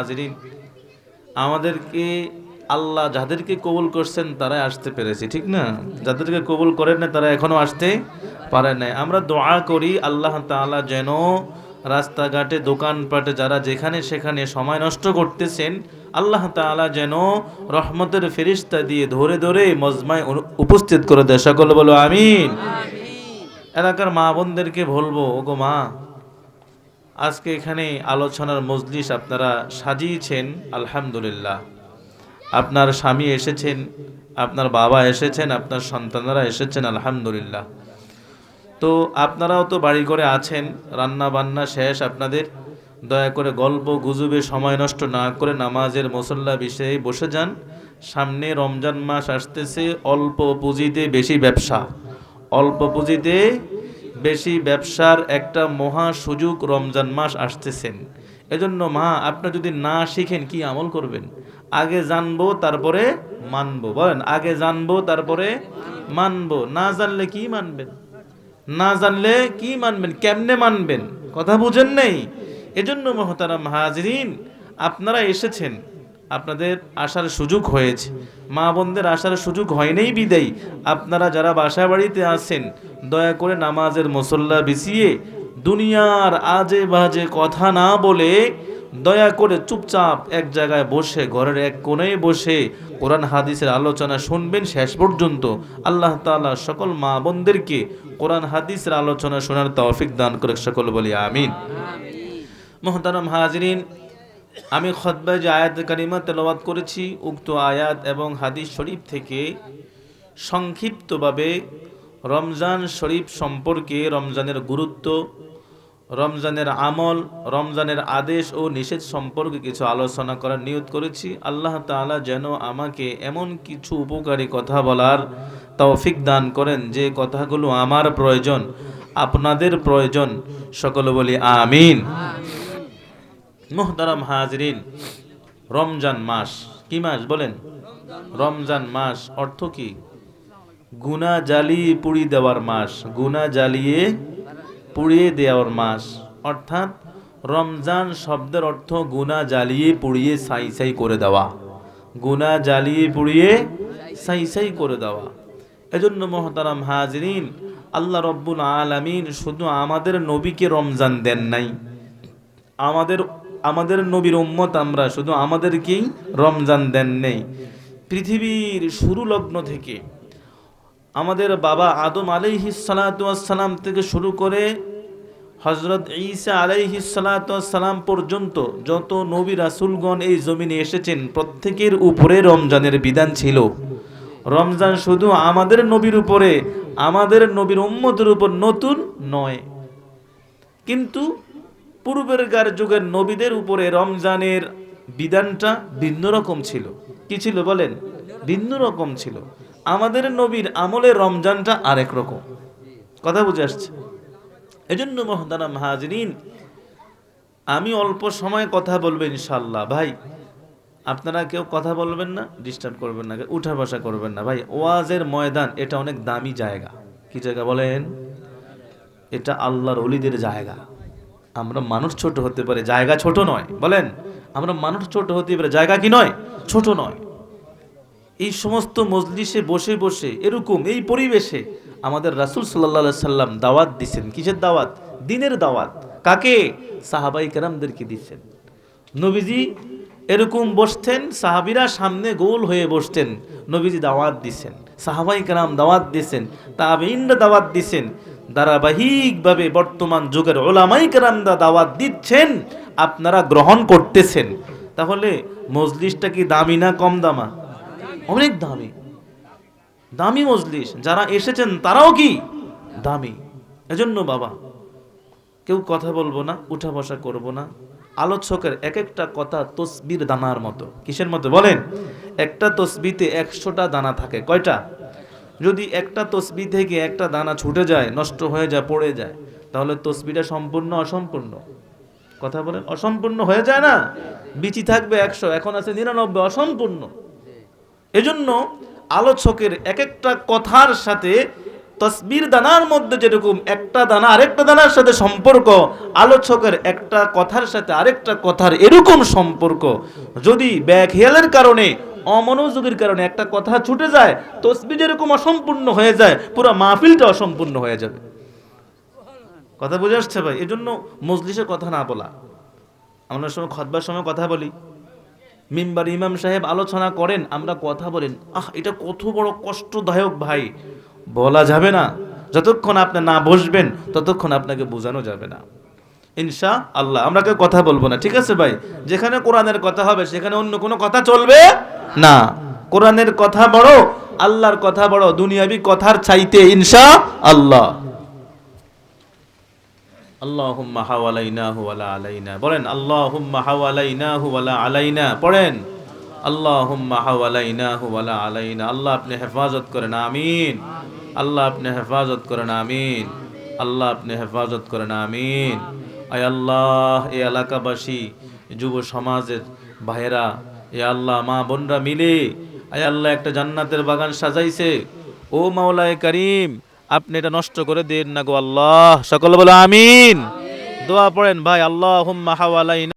হাজিরিন আমাদেরকে আল্লাহ যাদেরকে কবুল করছেন তারাই আসতে পেরেছে ঠিক না? যাদেরকে কবুল করেন না তারা এখনও আসতে পারে নাই। আমরা দোয়া করি আল্লাহ তাআলা যেন রাস্তাঘাটে দোকানপাটে যারা যেখানে সেখানে সময় নষ্ট করতেছেন আল্লাহ তাআলা যেন রহমতের ফেরিস্তা দিয়ে ধরে ধরে মজমায় উপস্থিত করে দেয়। সকল বলো আমিন। এলাকার মা বোনদেরকে বলব ওগো মা আজকে এখানে আলোচনার মজলিস আপনারা সাজিয়েছেন, আলহামদুলিল্লাহ। আপনার স্বামী এসেছেন, আপনার বাবা এসেছেন, আপনার সন্তানরা এসেছেন, আলহামদুলিল্লাহ। তো আপনারাও তো বাড়ি করে আছেন রান্না বান্না শেষ আপনাদের। দয়া করে গল্প, গুজবে সময় নষ্ট না করে নামাজের মুসল্লা বিষয়ে বসে যান। সামনে রমজান মাস আসতেছে, অল্প পুঁজিতে বেশি ব্যবসা। অল্প পুঁজিতে বেশি ব্যবসার একটা মহা সুযোগ রমজান মাস আসতেছেন। এজন্য মা, আপনি যদি না শিখেন কি আমল করবেন? আগে জানব, তারপরে মানবো। বলেন, আগে জানব, তারপরে মানবো। না জানলে কি মানবেন? না জানলে কি মানবেন? কেমনে মানবেন? কথা বুঝেন নেই? এজন্য মহতারাম হাজরিন, আপনারা এসেছেন। আপনাদের আসার সুযোগ হয়েছে। মা বোনদের আসার সুযোগ হয়নি বিদায়ী। আপনারা যারা বাসা বাড়িতে আছেন দয়া করে নামাজের মুসল্লা বিছিয়ে দুনিয়ার আজে বাজে কথা না বলে দয়া করে চুপচাপ এক জায়গায় বসে ঘরের এক কোণে বসে কোরআন হাদিসের আলোচনা শুনবেন শেষ পর্যন্ত। আল্লাহ তাআলা সকল মা বোনদেরকে কোরআন হাদিসের আলোচনা শোনার তৌফিক দান করে সকল বলি আমিন। মোহতারাম হাজরিন আমি খতবায় যে আয়াত কারিমা তেলাওয়াত করেছি, উক্ত আয়াত এবং হাদিস শরীফ থেকে সংক্ষিপ্তভাবে রমজান শরীফ সম্পর্কে রমজানের গুরুত্ব, রমজানের আমল, রমজানের আদেশ ও নিষেধ সম্পর্কে কিছু আলোচনা করার নিয়ত করেছি। আল্লাহ তাআলা যেন আমাকে এমন কিছু উপকারী কথা বলার তৌফিক দান করেন, যে কথাগুলো আমার প্রয়োজন, আপনাদের প্রয়োজন। সকলে বলি, আমিন। মোহতারাম হাজরিন, রমজান মাস, কি মাস বলেন? রমজান মাস অর্থ কি? গুনা জ্বালিয়ে পুড়ি দেওয়ার মাস গুনা জ্বালিয়ে পুড়িয়ে দেওয়ার মাস। অর্থাৎ রমজান শব্দের অর্থ গুনা জ্বালিয়ে পুড়িয়ে সাই সাই করে দেওয়া। গুনা জ্বালিয়ে পুড়িয়ে সাই সাই করে দেওয়া। এজন্য মহতারাম হাজরিন, আল্লাহ রব্বুল আলামিন শুধু আমাদের নবীকে রমজান দেন নাই, আমাদের আমাদের নবীর উম্মত আমরা, শুধু আমাদেরকেই রমজান দেন নেই। পৃথিবীর শুরু লগ্ন থেকে আমাদের বাবা আদম আলাইহিসালাম থেকে শুরু করে হজরত ঈসা আলাইহিসালাম পর্যন্ত যত নবী রাসুলগণ এই জমিনে এসেছেন, প্রত্যেকের উপরে রমজানের বিধান ছিল। রমজান শুধু আমাদের নবীর উপরে, আমাদের নবীর উম্মতের উপর নতুন নয়। কিন্তু পূর্বের গার যুগের নবীদের উপরে রমজানের বিধানটা ভিন্ন রকম ছিল। কি ছিল বলেন? ভিন্ন রকম ছিল। আমাদের নবীর আমলের রমজানটা আরেক রকম। কথা বুঝে আসছে? এজন্য মহদারাম হাজরিন, আমি অল্প সময় কথা বলব ইনশাল্লাহ ভাই, আপনারা কেউ কথা বলবেন না ডিস্টার্ব করবেন না, উঠা বসা করবেন না। ভাই, ওয়াজের ময়দান, এটা অনেক দামি জায়গা। কি জায়গা বলেন? এটা আল্লাহর অলিদের জায়গা। আমরা মানুষ ছোট হতে পারে, জায়গা ছোট নয়, বলেন। আমরা মানুষ ছোট হতে পারে, জায়গা কি নয়? ছোট নয়। এই সমস্ত মজলিসে বসে বসে, এরকম এই পরিবেশে আমাদের রাসুল সাল্লা সাল্লাম দাওয়াত দিচ্ছেন কিসের দাওয়াত? দিনের দাওয়াত। কাকে? সাহাবাই কেরামদেরকে দিচ্ছেন। নবীজি এরকম বসতেন, সাহাবিরা সামনে গোল হয়ে বসতেন। নবীজি দাওয়াত দিচ্ছেন সাহাবাই কেরাম দাওয়াত দিচ্ছেন তাবিনরা দাওয়াত দিচ্ছেন ধারাবাহিকভাবে বর্তমান যুগের ওলামাই কেরামদা দাওয়াত দিচ্ছেন, আপনারা গ্রহণ করতেছেন। তাহলে মজলিসটা কি দামি না কম দামা? অনেক দামি। দামি মজলিস, যারা এসেছেন তারাও কি দামি? এজন্য বাবা, কেউ কথা বলব না, উঠা বসা করব না। আলোচকের এক একটা কথা তসবির দানার মতো। কিসের মতো? বলেন, একটা তসবিতে একশোটা দানা থাকে। কয়টা? যদি একটা তসবি থেকে একটা দানা ছুটে যায়, নষ্ট হয়ে যায়, পড়ে যায়, তাহলে তসবিটা সম্পূর্ণ অসম্পূর্ণ। কথা বলেন, অসম্পূর্ণ হয়ে যায় না? বিচি থাকবে একশো, এখন আছে নিরানব্বই, অসম্পূর্ণ। এজন্য আলোচকের এক একটা কথার সাথে তসবির দানার মধ্যে যেরকম একটা দানা আরেকটা দানার সাথে সম্পর্ক, আলোচকের একটা কথার সাথে আরেকটা কথার এরকম সম্পর্ক, যদি ব্যাখেয়ালের কারণে অমনোযোগের কারণে একটা কথা ছুটে যায়, তসবি যেরকম অসম্পূর্ণ হয়ে যায়, পুরো মাহফিলটা অসম্পূর্ণ হয়ে যাবে। কথা বুঝে আসছে ভাই? এজন্য মজলিসে কথা না বলা। আমরা সময় খতবার সময় কথা বলি। মিম্বার ইমাম সাহেব আলোচনা করেন, আমরা কথা বলেন। আহ, এটা কত বড় কষ্টদায়ক ভাই। বলা যাবে না। যতক্ষণ আপনি না বসবেন, ততক্ষণ আপনাকে বোঝানো যাবে না। ইনশা আল্লাহ আমরা কেউ কথা বলব না। ঠিক আছে ভাই? যেখানে কোরআনের কথা হবে, সেখানে অন্য কোনো কথা চলবে না। কোরআনের কথা বড়, আল্লাহর কথা বড়, দুনিয়াবি কথার চাইতে ইনশা আল্লাহ। হেফাজত করেন, আমিন। আল্লাহ আপনি হেফাজত করেন, আমিন। আল্লাহ আপনি হেফাজত করেন, আমিন। আয় আল্লাহ এই এলাকাবাসী, যুব সমাজের ভাইয়েরা এ আল্লাহ, মা বোনরা মিলে আয় আল্লাহ একটা জান্নাতের বাগান সাজাইছে। ও মাওলায় করিম, আপনি এটা নষ্ট করে দেন না গো আল্লাহ। সকল বলে আমিন। দোয়া পড়েন, ভাই আল্লাহ হুম্মা হাওয়ালাইনা।